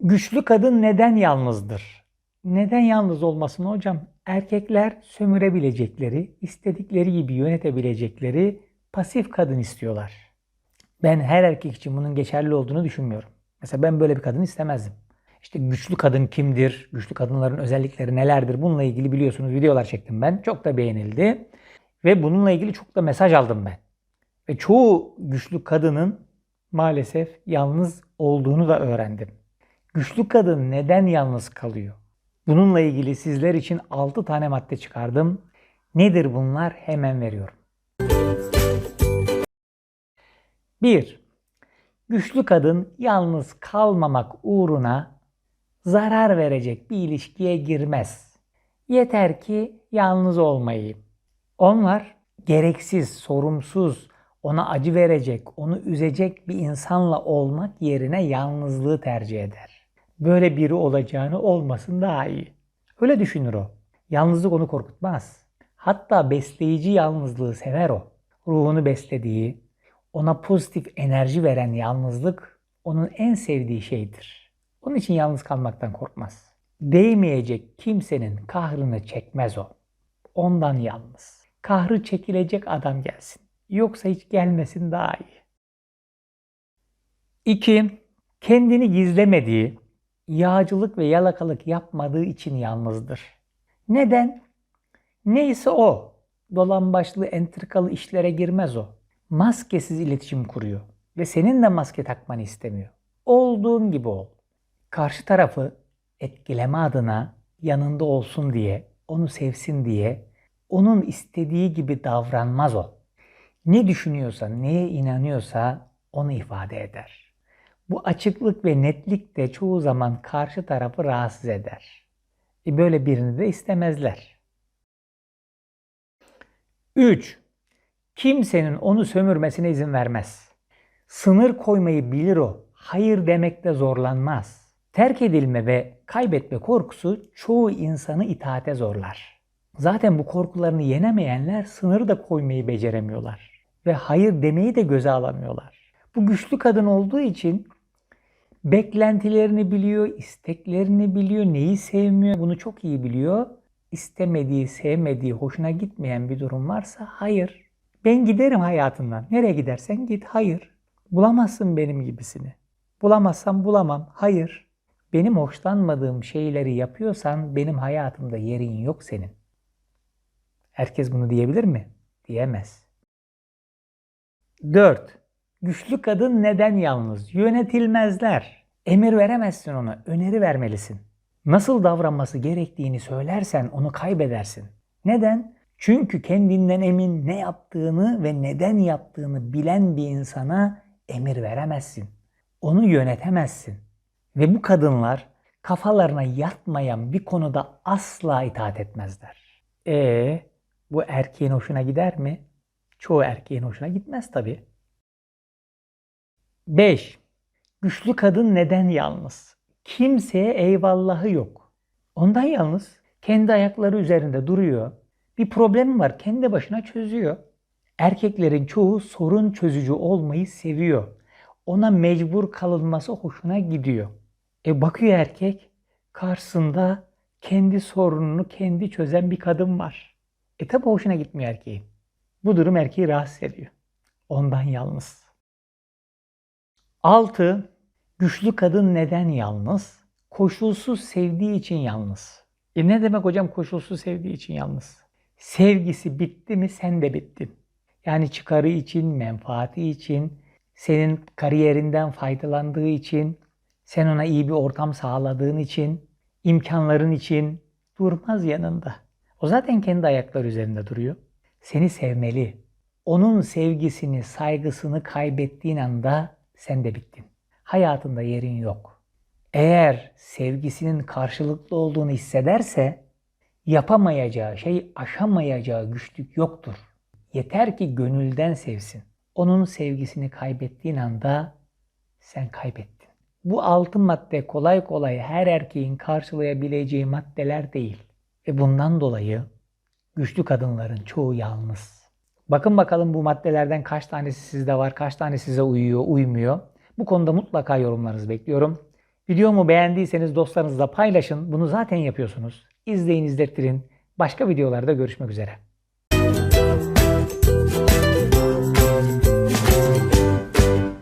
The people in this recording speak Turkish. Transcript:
Güçlü kadın neden yalnızdır? Neden yalnız olmasın hocam? Erkekler sömürebilecekleri, istedikleri gibi yönetebilecekleri pasif kadın istiyorlar. Ben her erkek için bunun geçerli olduğunu düşünmüyorum. Mesela ben böyle bir kadın istemezdim. İşte güçlü kadın kimdir? Güçlü kadınların özellikleri nelerdir? Bununla ilgili biliyorsunuz videolar çektim ben. Çok da beğenildi. Ve bununla ilgili çok da mesaj aldım ben. Ve çoğu güçlü kadının maalesef yalnız olduğunu da öğrendim. Güçlü kadın neden yalnız kalıyor? Bununla ilgili sizler için 6 tane madde çıkardım. Nedir bunlar? Hemen veriyorum. 1. Güçlü kadın yalnız kalmamak uğruna zarar verecek bir ilişkiye girmez. Yeter ki yalnız olmayayım. Onlar gereksiz, sorumsuz, ona acı verecek, onu üzecek bir insanla olmak yerine yalnızlığı tercih eder. Böyle biri olacağını olmasın daha iyi. Öyle düşünür o. Yalnızlık onu korkutmaz. Hatta besleyici yalnızlığı sever o. Ruhunu beslediği, ona pozitif enerji veren yalnızlık onun en sevdiği şeydir. Onun için yalnız kalmaktan korkmaz. Değmeyecek kimsenin kahrını çekmez o. Ondan yalnız. Kahrı çekilecek adam gelsin. Yoksa hiç gelmesin daha iyi. 2. Kendini gizlemediği, yağcılık ve yalakalık yapmadığı için yalnızdır. Neden? Neyse o. Dolambaçlı, entrikalı işlere girmez o. Maskesiz iletişim kuruyor ve senin de maske takmanı istemiyor. Olduğun gibi ol. Karşı tarafı etkileme adına yanında olsun diye, onu sevsin diye onun istediği gibi davranmaz o. Ne düşünüyorsa, neye inanıyorsa onu ifade eder. Bu açıklık ve netlik de çoğu zaman karşı tarafı rahatsız eder. E böyle birini de istemezler. 3. Kimsenin onu sömürmesine izin vermez. Sınır koymayı bilir o. Hayır demekte zorlanmaz. Terk edilme ve kaybetme korkusu çoğu insanı itaate zorlar. Zaten bu korkularını yenemeyenler sınır da koymayı beceremiyorlar. Ve hayır demeyi de göze alamıyorlar. Bu güçlü kadın olduğu için beklentilerini biliyor, isteklerini biliyor, neyi sevmiyor bunu çok iyi biliyor. İstemediği, sevmediği, hoşuna gitmeyen bir durum varsa hayır. Ben giderim hayatından. Nereye gidersen git. Hayır. Bulamazsın benim gibisini. Bulamazsam bulamam. Hayır. Benim hoşlanmadığım şeyleri yapıyorsan benim hayatımda yerin yok senin. Herkes bunu diyebilir mi? Diyemez. 4. Güçlü kadın neden yalnız? Yönetilmezler. Emir veremezsin ona, öneri vermelisin. Nasıl davranması gerektiğini söylersen onu kaybedersin. Neden? Çünkü kendinden emin ne yaptığını ve neden yaptığını bilen bir insana emir veremezsin. Onu yönetemezsin. Ve bu kadınlar kafalarına yatmayan bir konuda asla itaat etmezler. E bu erkeğin hoşuna gider mi? Çoğu erkeğin hoşuna gitmez tabii. 5. Güçlü kadın neden yalnız? Kimseye eyvallahı yok. Ondan yalnız. Kendi ayakları üzerinde duruyor. Bir problem var kendi başına çözüyor. Erkeklerin çoğu sorun çözücü olmayı seviyor. Ona mecbur kalınması hoşuna gidiyor. E bakıyor erkek karşısında kendi sorununu kendi çözen bir kadın var. E tabi hoşuna gitmiyor erkeğin. Bu durum erkeği rahatsız ediyor. Ondan yalnız. 6. Güçlü kadın neden yalnız? Koşulsuz sevdiği için yalnız. E ne demek hocam koşulsuz sevdiği için yalnız? Sevgisi bitti mi sen de bittin. Yani çıkarı için, menfaati için, senin kariyerinden faydalandığı için, sen ona iyi bir ortam sağladığın için, imkanların için durmaz yanında. O zaten kendi ayakları üzerinde duruyor. Seni sevmeli. Onun sevgisini, saygısını kaybettiğin anda sen de bittin. Hayatında yerin yok. Eğer sevgisinin karşılıklı olduğunu hissederse yapamayacağı şey, aşamayacağı güçlük yoktur. Yeter ki gönülden sevsin. Onun sevgisini kaybettiğin anda sen kaybettin. Bu altın madde kolay kolay her erkeğin karşılayabileceği maddeler değil. Ve bundan dolayı güçlü kadınların çoğu yalnız. Bakın bakalım bu maddelerden kaç tanesi sizde var, kaç tane size uyuyor, uymuyor. Bu konuda mutlaka yorumlarınızı bekliyorum. Videomu beğendiyseniz dostlarınızla paylaşın. Bunu zaten yapıyorsunuz. İzleyin, izlettirin. Başka videolarda görüşmek üzere.